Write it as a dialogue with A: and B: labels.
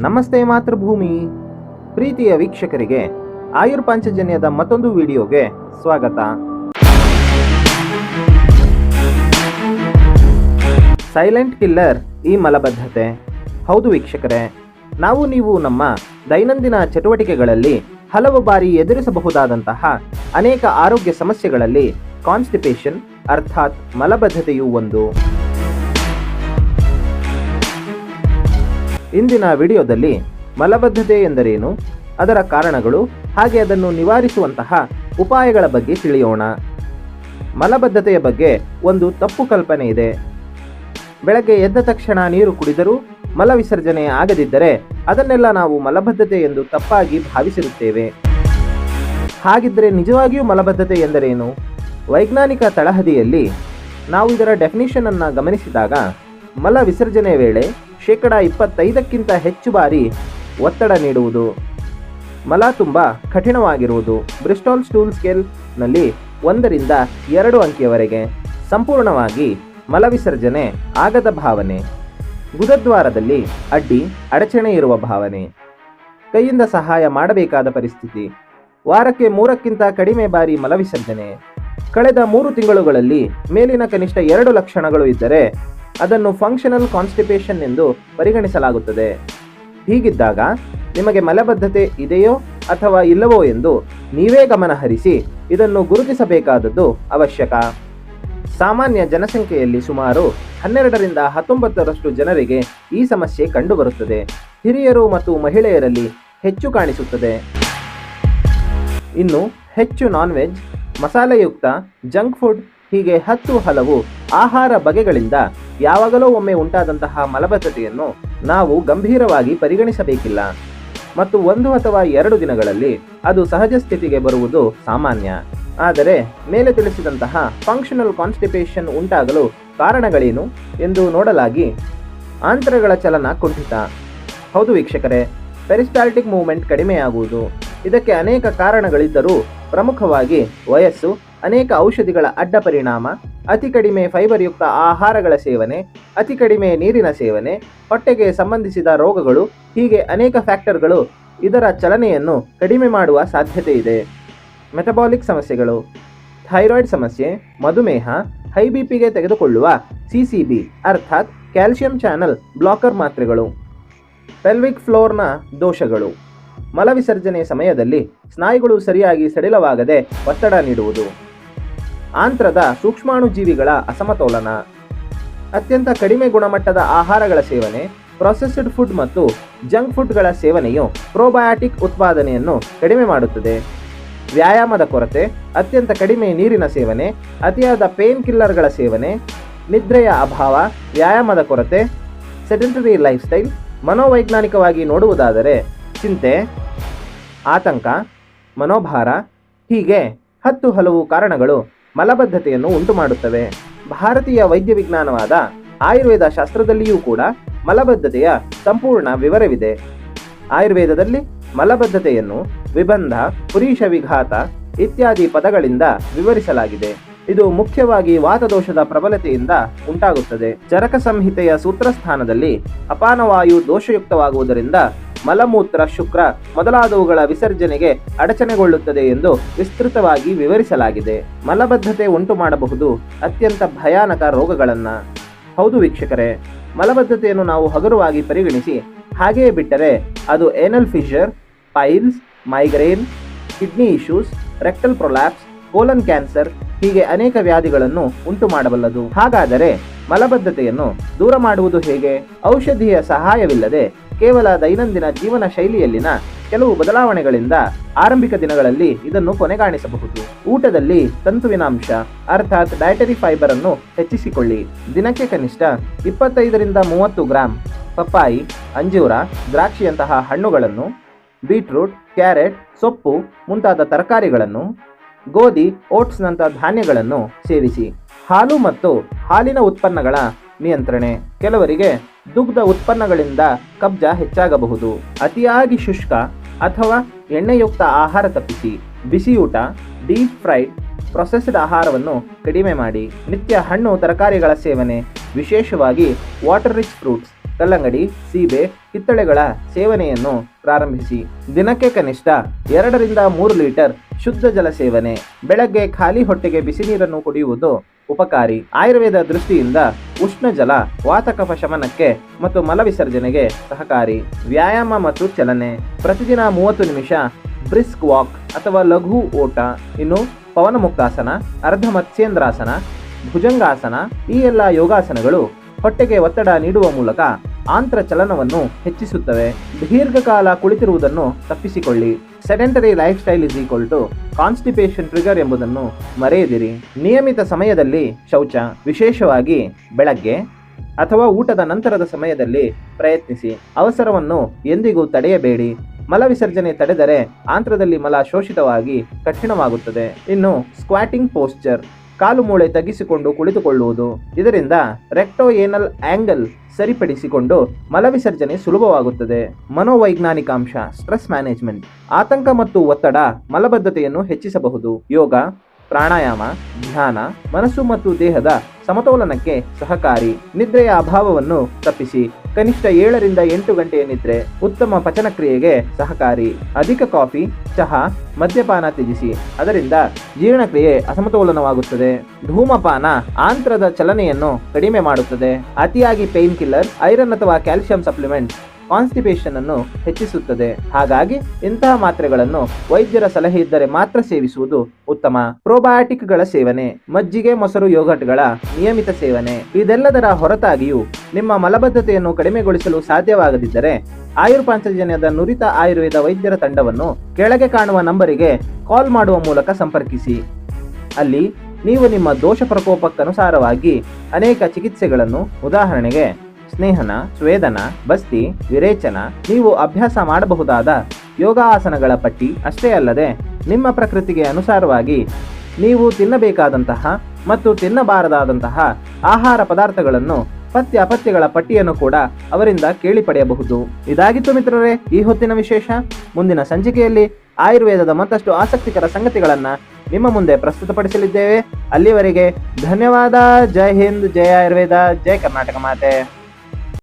A: ನಮಸ್ತೆ ಮಾತೃಭೂಮಿ. ಪ್ರೀತಿಯ ವೀಕ್ಷಕರಿಗೆ, ಆಯುರ್ ಪಾಂಚಜನ್ಯದ ಮತ್ತೊಂದು ವಿಡಿಯೋಗೆ ಸ್ವಾಗತ. ಸೈಲೆಂಟ್ ಕಿಲ್ಲರ್ ಈ ಮಲಬದ್ಧತೆ. ಹೌದು ವೀಕ್ಷಕರೇ, ನಾವು ನೀವು ನಮ್ಮ ದೈನಂದಿನ ಚಟುವಟಿಕೆಗಳಲ್ಲಿ ಹಲವು ಬಾರಿ ಎದುರಿಸಬಹುದಾದಂತಹ ಅನೇಕ ಆರೋಗ್ಯ ಸಮಸ್ಯೆಗಳಲ್ಲಿ ಕಾನ್ಸ್ಟಿಪೇಷನ್, ಅರ್ಥಾತ್ ಮಲಬದ್ಧತೆಯು ಒಂದು. ಇಂದಿನ ವಿಡಿಯೋದಲ್ಲಿ ಮಲಬದ್ಧತೆ ಎಂದರೇನು? ಅದರ ಕಾರಣಗಳು? ಹಾಗೆ ಅದನ್ನು ನಿವಾರಿಸುವಂತಹ ಉಪಾಯಗಳ ಬಗ್ಗೆ ತಿಳಿಯೋಣ. ಮಲಬದ್ಧತೆಯ ಬಗ್ಗೆ ಒಂದು ತಪ್ಪು ಕಲ್ಪನೆ ಇದೆ. ಬೆಳಗ್ಗೆ ಎದ್ದ ತಕ್ಷಣ ನೀರು ಕುಡಿದರೂ ಮಲ ವಿಸರ್ಜನೆ ಆಗದಿದ್ದರೆ ಅದನ್ನೆಲ್ಲ ನಾವು ಮಲಬದ್ಧತೆ ಎಂದು ತಪ್ಪಾಗಿ ಭಾವಿಸಿರುತ್ತೇವೆ. ಹಾಗಿದ್ದರೆ ನಿಜವಾಗಿಯೂ ಮಲಬದ್ಧತೆ ಎಂದರೇನು? ವೈಜ್ಞಾನಿಕ ತಳಹದಿಯಲ್ಲಿ ನಾವು ಇದರ ಡೆಫಿನಿಷನ್ ಅನ್ನ ಗಮನಿಸಿದಾಗ ಮಲ ವಿಸರ್ಜನೆ ವೇಳೆ ಶೇಕಡ ಇಪ್ಪತ್ತೈದಕ್ಕಿಂತ ಹೆಚ್ಚು ಬಾರಿ ಒತ್ತಡ ನೀಡುವುದು. ಮಲ ತುಂಬ ಕಠಿಣವಾಗಿರುವುದು. ಬ್ರಿಸ್ಟಾಲ್ ಸ್ಟೂಲ್ ಸ್ಕೇಲ್ನಲ್ಲಿ ಒಂದರಿಂದ ಎರಡು ಅಂಕಿಯವರೆಗೆ ಸಂಪೂರ್ಣವಾಗಿ ಮಲವಿಸರ್ಜನೆ ಆಗದ ಭಾವನೆ. ಗುದದ್ವಾರದಲ್ಲಿ ಅಡ್ಡಿ, ಅಡಚಣೆ ಇರುವ ಭಾವನೆ. ಕೈಯಿಂದ ಸಹಾಯ ಮಾಡಬೇಕಾದ ಪರಿಸ್ಥಿತಿ. ವಾರಕ್ಕೆ ಮೂರಕ್ಕಿಂತ ಕಡಿಮೆ ಬಾರಿ ಮಲವಿಸರ್ಜನೆ ಕಳೆದ ಮೂರು ತಿಂಗಳುಗಳಲ್ಲಿ ಮೇಲಿನ ಕನಿಷ್ಠ ಎರಡು ಲಕ್ಷಣಗಳು ಇದ್ದರೆ ಅದನ್ನು ಫಂಕ್ಷನಲ್ ಕಾನ್ಸ್ಟಿಪೇಷನ್ ಎಂದು ಪರಿಗಣಿಸಲಾಗುತ್ತದೆ. ಹೀಗಿದ್ದಾಗ ನಿಮಗೆ ಮಲಬದ್ಧತೆ ಇದೆಯೋ ಅಥವಾ ಇಲ್ಲವೋ ಎಂದು ನೀವೇ ಗಮನಹರಿಸಿ ಇದನ್ನು ಗುರುತಿಸಬೇಕಾದದ್ದು ಅವಶ್ಯಕ. ಸಾಮಾನ್ಯ ಜನಸಂಖ್ಯೆಯಲ್ಲಿ ಸುಮಾರು ಹನ್ನೆರಡರಿಂದ ಹತ್ತೊಂಬತ್ತರಷ್ಟು ಜನರಿಗೆ ಈ ಸಮಸ್ಯೆ ಕಂಡುಬರುತ್ತದೆ. ಹಿರಿಯರು ಮತ್ತು ಮಹಿಳೆಯರಲ್ಲಿ ಹೆಚ್ಚು ಕಾಣಿಸುತ್ತದೆ. ಇನ್ನು ಹೆಚ್ಚು ನಾನ್ ವೆಜ್ ಮಸಾಲೆಯುಕ್ತ ಜಂಕ್ ಫುಡ್ ಹೀಗೆ ಹತ್ತು ಹಲವು ಆಹಾರ ಬಗೆಗಳಿಂದ ಯಾವಾಗಲೋ ಒಮ್ಮೆ ಉಂಟಾದಂತಹ ಮಲಬದ್ಧತೆಯನ್ನು ನಾವು ಗಂಭೀರವಾಗಿ ಪರಿಗಣಿಸಬೇಕಿಲ್ಲ. ಮತ್ತು ಒಂದು ಅಥವಾ ಎರಡು ದಿನಗಳಲ್ಲಿ ಅದು ಸಹಜ ಸ್ಥಿತಿಗೆ ಬರುವುದು ಸಾಮಾನ್ಯ. ಆದರೆ ಮೇಲೆ ತಿಳಿಸಿದಂತಹ ಫಂಕ್ಷನಲ್ ಕಾನ್ಸ್ಟಿಪೇಷನ್ ಉಂಟಾಗಲು ಕಾರಣಗಳೇನು ಎಂದು ನೋಡಲಾಗಿ ಆಂತರಗಳ ಚಲನ ಕುಂಠಿತ. ಹೌದು ವೀಕ್ಷಕರೇ ಪೆರಿಸ್ಟಾಲ್ಟಿಕ್ ಮೂವ್ಮೆಂಟ್ ಕಡಿಮೆಯಾಗುವುದು. ಇದಕ್ಕೆ ಅನೇಕ ಕಾರಣಗಳಿದ್ದರೂ ಪ್ರಮುಖವಾಗಿ ವಯಸ್ಸು, ಅನೇಕ ಔಷಧಿಗಳ ಅಡ್ಡ ಪರಿಣಾಮ ಅತಿ ಕಡಿಮೆ ಫೈಬರ್ ಯುಕ್ತ ಆಹಾರಗಳ ಸೇವನೆ, ಅತಿ ಕಡಿಮೆ ನೀರಿನ ಸೇವನೆ, ಹೊಟ್ಟೆಗೆ ಸಂಬಂಧಿಸಿದ ರೋಗಗಳು, ಹೀಗೆ ಅನೇಕ ಫ್ಯಾಕ್ಟರ್ಗಳು ಇದರ ಚಲನೆಯನ್ನು ಕಡಿಮೆ ಮಾಡುವ ಸಾಧ್ಯತೆ ಇದೆ. ಮೆಟಬಾಲಿಕ್ ಸಮಸ್ಯೆಗಳು. ಥೈರಾಯ್ಡ್ ಸಮಸ್ಯೆ, ಮಧುಮೇಹ, ಹೈ ಬಿ ಪಿಗೆ ತೆಗೆದುಕೊಳ್ಳುವ ಸಿ ಸಿ ಬಿ, ಅರ್ಥಾತ್ ಕ್ಯಾಲ್ಸಿಯಂ ಚಾನಲ್ ಬ್ಲಾಕರ್ ಮಾತ್ರೆಗಳು. ಪೆಲ್ವಿಕ್ ಫ್ಲೋರ್ನ ದೋಷಗಳು. ಮಲವಿಸರ್ಜನೆ ಸಮಯದಲ್ಲಿ ಸ್ನಾಯುಗಳು ಸರಿಯಾಗಿ ಸಡಿಲವಾಗದೆ ಒತ್ತಡ ನೀಡುವುದು. ಆಂತ್ರದ ಸೂಕ್ಷ್ಮಾಣುಜೀವಿಗಳ ಅಸಮತೋಲನ, ಅತ್ಯಂತ ಕಡಿಮೆ ಗುಣಮಟ್ಟದ ಆಹಾರಗಳ ಸೇವನೆ ಪ್ರೊಸೆಸ್ಡ್ ಫುಡ್ ಮತ್ತು ಜಂಕ್ ಫುಡ್ಗಳ ಸೇವನೆಯು ಪ್ರೋಬಯಾಟಿಕ್ ಉತ್ಪಾದನೆಯನ್ನು ಕಡಿಮೆ ಮಾಡುತ್ತದೆ. ವ್ಯಾಯಾಮದ ಕೊರತೆ, ಅತ್ಯಂತ ಕಡಿಮೆ ನೀರಿನ ಸೇವನೆ, ಅತಿಯಾದ ಪೇನ್ ಕಿಲ್ಲರ್ಗಳ ಸೇವನೆ, ನಿದ್ರೆಯ ಅಭಾವ, ವ್ಯಾಯಾಮದ ಕೊರತೆ ಸೆಡೆಂಟರಿ ಲೈಫ್ ಸ್ಟೈಲ್ ಮನೋವೈಜ್ಞಾನಿಕವಾಗಿ ನೋಡುವುದಾದರೆ ಚಿಂತೆ, ಆತಂಕ, ಮನೋಭಾರ, ಹೀಗೆ ಹತ್ತು ಹಲವು ಕಾರಣಗಳು ಮಲಬದ್ಧತೆಯನ್ನು ಉಂಟುಮಾಡುತ್ತವೆ. ಭಾರತೀಯ ವೈದ್ಯ ವಿಜ್ಞಾನವಾದ ಆಯುರ್ವೇದ ಶಾಸ್ತ್ರದಲ್ಲಿಯೂ ಕೂಡ ಮಲಬದ್ಧತೆಯ ಸಂಪೂರ್ಣ ವಿವರವಿದೆ. ಆಯುರ್ವೇದದಲ್ಲಿ ಮಲಬದ್ಧತೆಯನ್ನು ವಿಬಂಧ ಪುರೀಷ ವಿಘಾತ ಇತ್ಯಾದಿ ಪದಗಳಿಂದ ವಿವರಿಸಲಾಗಿದೆ. ಇದು ಮುಖ್ಯವಾಗಿ ವಾತದೋಷದ ಪ್ರಬಲತೆಯಿಂದ ಉಂಟಾಗುತ್ತದೆ. ಚರಕ ಸಂಹಿತೆಯ ಸೂತ್ರಸ್ಥಾನದಲ್ಲಿ ಅಪಾನವಾಯು ದೋಷಯುಕ್ತವಾಗುವುದರಿಂದ ಮಲಮೂತ್ರ, ಶುಕ್ರ ಮೊದಲಾದವುಗಳ ವಿಸರ್ಜನೆಗೆ ಅಡಚಣೆಗೊಳ್ಳುತ್ತದೆ ಎಂದು ವಿಸ್ತೃತವಾಗಿ ವಿವರಿಸಲಾಗಿದೆ. ಮಲಬದ್ಧತೆ ಉಂಟು ಮಾಡಬಹುದು ಅತ್ಯಂತ ಭಯಾನಕ ರೋಗಗಳನ್ನ. ಹೌದು ವೀಕ್ಷಕರೇ, ಮಲಬದ್ಧತೆಯನ್ನು ನಾವು ಹಗುರವಾಗಿ ಪರಿಗಣಿಸಿ ಹಾಗೆಯೇ ಬಿಟ್ಟರೆ ಅದು anal fissure piles migraine kidney issues rectal prolapse colon cancer ಹೀಗೆ ಅನೇಕ ವ್ಯಾಧಿಗಳನ್ನು ಉಂಟು ಮಾಡಬಲ್ಲದು. ಹಾಗಾದರೆ ಮಲಬದ್ಧತೆಯನ್ನು ದೂರ ಮಾಡುವುದು ಹೇಗೆ? ಔಷಧಿಯ ಸಹಾಯವಿಲ್ಲದೆ ಕೇವಲ ದೈನಂದಿನ ಜೀವನ ಶೈಲಿಯಲ್ಲಿನ ಕೆಲವು ಬದಲಾವಣೆಗಳಿಂದ ಆರಂಭಿಕ ದಿನಗಳಲ್ಲಿ ಇದನ್ನು ಕೊನೆಗಾಣಿಸಬಹುದು. ಊಟದಲ್ಲಿ ತಂತುವಿನ ಅಂಶ ಅರ್ಥಾತ್ ಡಯಟರಿ ಫೈಬರ್ ಅನ್ನು ಹೆಚ್ಚಿಸಿಕೊಳ್ಳಿ. ದಿನಕ್ಕೆ ಕನಿಷ್ಠ ಇಪ್ಪತ್ತೈದರಿಂದ ಮೂವತ್ತು ಗ್ರಾಂ ಪಪ್ಪಾಯಿ, ಅಂಜೂರ, ದ್ರಾಕ್ಷಿಯಂತಹ ಹಣ್ಣುಗಳನ್ನು, ಬೀಟ್ರೂಟ್, ಕ್ಯಾರೆಟ್, ಸೊಪ್ಪು ಮುಂತಾದ ತರಕಾರಿಗಳನ್ನು, ಗೋಧಿ ಓಟ್ಸ್ನಂಥ ಧಾನ್ಯಗಳನ್ನು ಸೇವಿಸಿ. ಹಾಲು ಮತ್ತು ಹಾಲಿನ ಉತ್ಪನ್ನಗಳ ನಿಯಂತ್ರಣೆ. ಕೆಲವರಿಗೆ ದುಗ್ಧ ಉತ್ಪನ್ನಗಳಿಂದ ಕಬ್ಜ ಹೆಚ್ಚಾಗಬಹುದು. ಅತಿಯಾಗಿ ಶುಷ್ಕ ಅಥವಾ ಎಣ್ಣೆಯುಕ್ತ ಆಹಾರ ತಪ್ಪಿಸಿ ಬಿಸಿಯೂಟ, ಡೀಪ್ ಫ್ರೈಡ್, ಪ್ರೊಸೆಸ್ಡ್ ಆಹಾರವನ್ನು ಕಡಿಮೆ ಮಾಡಿ ನಿತ್ಯ ಹಣ್ಣು ತರಕಾರಿಗಳ ಸೇವನೆ, ವಿಶೇಷವಾಗಿ ವಾಟರ್ ರಿಚ್ ಫ್ರೂಟ್ಸ್. ಕಲ್ಲಂಗಡಿ ಸೀಬೆ ಕಿತ್ತಳೆಗಳ ಸೇವನೆಯನ್ನು ಪ್ರಾರಂಭಿಸಿ. ದಿನಕ್ಕೆ ಕನಿಷ್ಠ ಎರಡರಿಂದ ಮೂರು ಲೀಟರ್ ಶುದ್ಧ ಜಲ ಸೇವನೆ. ಬೆಳಗ್ಗೆ ಖಾಲಿ ಹೊಟ್ಟೆಗೆ ಬಿಸಿ ನೀರನ್ನು ಕುಡಿಯುವುದು ಉಪಕಾರಿ. ಆಯುರ್ವೇದ ದೃಷ್ಟಿಯಿಂದ ಉಷ್ಣ ಜಲ, ವಾತಕಫ ಶಮನಕ್ಕೆ ಮತ್ತು ಮಲವಿಸರ್ಜನೆಗೆ ಸಹಕಾರಿ. ವ್ಯಾಯಾಮ ಮತ್ತು ಚಲನೆ. ಪ್ರತಿದಿನ ಮೂವತ್ತು ನಿಮಿಷ ಬ್ರಿಸ್ಕ್ ವಾಕ್ ಅಥವಾ ಲಘು ಓಟ. ಇನ್ನು ಪವನ ಮುಕ್ತಾಸನ ಅರ್ಧ ಮತ್ಸ್ಯೇಂದ್ರಾಸನ ಭುಜಂಗಾಸನ ಈ ಎಲ್ಲ ಯೋಗಾಸನಗಳು ಹೊಟ್ಟೆಗೆ ಒತ್ತಡ ನೀಡುವ ಮೂಲಕ ಆಂತ್ರ ಚಲನವನ್ನು ಹೆಚ್ಚಿಸುತ್ತವೆ. ದೀರ್ಘಕಾಲ ಕುಳಿತಿರುವುದನ್ನು ತಪ್ಪಿಸಿಕೊಳ್ಳಿ. Sedentary lifestyle is equal to constipation trigger ಎಂಬುದನ್ನು ಮರೆಯದಿರಿ. ನಿಯಮಿತ ಸಮಯದಲ್ಲಿ ಶೌಚ, ವಿಶೇಷವಾಗಿ ಬೆಳಗ್ಗೆ ಅಥವಾ ಊಟದ ನಂತರದ ಸಮಯದಲ್ಲಿ ಪ್ರಯತ್ನಿಸಿ. ಅವಸರವನ್ನು ಎಂದಿಗೂ ತಡೆಯಬೇಡಿ. ಮಲ ವಿಸರ್ಜನೆ ತಡೆದರೆ ಆಂತ್ರದಲ್ಲಿ ಮಲ ಶೋಷಿತವಾಗಿ ಕಠಿಣವಾಗುತ್ತದೆ. ಇನ್ನು ಸ್ಕ್ವಾಟಿಂಗ್ ಪೋಸ್ಚರ್ ಕಾಲು ಮೂಳೆ ತಗ್ಗಿಸಿಕೊಂಡು ಕುಳಿತುಕೊಳ್ಳುವುದು. ಇದರಿಂದ ರೆಕ್ಟೋಯೇನಲ್ ಆಂಗಲ್ ಸರಿಪಡಿಸಿಕೊಂಡು ಮಲವಿಸರ್ಜನೆ ಸುಲಭವಾಗುತ್ತದೆ. ಮನೋವೈಜ್ಞಾನಿಕ ಅಂಶ ಸ್ಟ್ರೆಸ್ ಮ್ಯಾನೇಜ್ಮೆಂಟ್, ಆತಂಕ ಮತ್ತು ಒತ್ತಡ ಮಲಬದ್ಧತೆಯನ್ನು ಹೆಚ್ಚಿಸಬಹುದು. ಯೋಗ, ಪ್ರಾಣಾಯಾಮ, ಧ್ಯಾನ, ಮನಸ್ಸು ಮತ್ತು ದೇಹದ ಸಮತೋಲನಕ್ಕೆ ಸಹಕಾರಿ. ನಿದ್ರೆಯ ಅಭಾವವನ್ನು ತಪ್ಪಿಸಿ. ಕನಿಷ್ಠ ಏಳರಿಂದ ಎಂಟು ಗಂಟೆಯ ನಿದ್ರೆ ಉತ್ತಮ ಪಚನಕ್ರಿಯೆಗೆ ಸಹಕಾರಿ. ಅಧಿಕ ಕಾಫಿ, ಚಹಾ, ಮದ್ಯಪಾನ ತ್ಯಜಿಸಿ. ಅದರಿಂದ ಜೀರ್ಣಕ್ರಿಯೆ ಅಸಮತೋಲನವಾಗುತ್ತದೆ. ಧೂಮಪಾನ ಆಂತ್ರದ ಚಲನೆಯನ್ನು ಕಡಿಮೆ ಮಾಡುತ್ತದೆ. ಅತಿಯಾಗಿ ಪೇನ್ ಕಿಲ್ಲರ್, ಐರನ್ ಅಥವಾ ಕ್ಯಾಲ್ಸಿಯಂ ಸಪ್ಲಿಮೆಂಟ್ ಕಾನ್ಸ್ಟಿಪೇಷನ್ ಅನ್ನು ಹೆಚ್ಚಿಸುತ್ತದೆ. ಹಾಗಾಗಿ ಇಂತಹ ಮಾತ್ರೆಗಳನ್ನು ವೈದ್ಯರ ಸಲಹೆ ಇದ್ದರೆ ಮಾತ್ರ ಸೇವಿಸುವುದು ಉತ್ತಮ. ಪ್ರೊಬಯಾಟಿಕ್ಗಳ ಸೇವನೆ, ಮಜ್ಜಿಗೆ, ಮೊಸರು, ಯೋಗಟ್ಗಳ ನಿಯಮಿತ ಸೇವನೆ, ಇದೆಲ್ಲದರ ಹೊರತಾಗಿಯೂ ನಿಮ್ಮ ಮಲಬದ್ಧತೆಯನ್ನು ಕಡಿಮೆಗೊಳಿಸಲು ಸಾಧ್ಯವಾಗದಿದ್ದರೆ ಆಯುರ್ಪಾಂಚಜನ್ಯದ ನುರಿತ ಆಯುರ್ವೇದ ವೈದ್ಯರ ತಂಡವನ್ನು ಕೆಳಗೆ ಕಾಣುವ ನಂಬರಿಗೆ ಕಾಲ್ ಮಾಡುವ ಮೂಲಕ ಸಂಪರ್ಕಿಸಿ. ಅಲ್ಲಿ ನೀವು ನಿಮ್ಮ ದೋಷ ಪ್ರಕೋಪಕ್ಕನುಸಾರವಾಗಿ ಅನೇಕ ಚಿಕಿತ್ಸೆಗಳನ್ನು, ಉದಾಹರಣೆಗೆ ಸ್ನೇಹನ, ಸ್ವೇದನ, ಬಸ್ತಿ, ವಿರೇಚನ ನೀವು ಅಭ್ಯಾಸ ಮಾಡಬಹುದಾದ ಯೋಗಾಸನಗಳ ಪಟ್ಟಿ ಅಷ್ಟೇ ಅಲ್ಲದೆ ನಿಮ್ಮ ಪ್ರಕೃತಿಗೆ ಅನುಸಾರವಾಗಿ ನೀವು ತಿನ್ನಬೇಕಾದಂತಹ ಮತ್ತು ತಿನ್ನಬಾರದಾದಂತಹ ಆಹಾರ ಪದಾರ್ಥಗಳನ್ನು ಪಥ್ಯ ಅಪತ್ಯಗಳ ಪಟ್ಟಿಯನ್ನು ಕೂಡ ಅವರಿಂದ ಕೇಳಿ ಪಡೆಯಬಹುದು ಇದಾಗಿತ್ತು ಮಿತ್ರರೇ, ಈ ಹೊತ್ತಿನ ವಿಶೇಷ. ಮುಂದಿನ ಸಂಚಿಕೆಯಲ್ಲಿ ಆಯುರ್ವೇದದ ಮತ್ತಷ್ಟು ಆಸಕ್ತಿಕರ ಸಂಗತಿಗಳನ್ನ ನಿಮ್ಮ ಮುಂದೆ ಪ್ರಸ್ತುತಪಡಿಸಲಿದ್ದೇವೆ. ಅಲ್ಲಿವರೆಗೆ ಧನ್ಯವಾದ. ಜೈ ಹಿಂದ್, ಜೈ ಆಯುರ್ವೇದ, ಜೈ ಕರ್ನಾಟಕ ಮಾತೆ.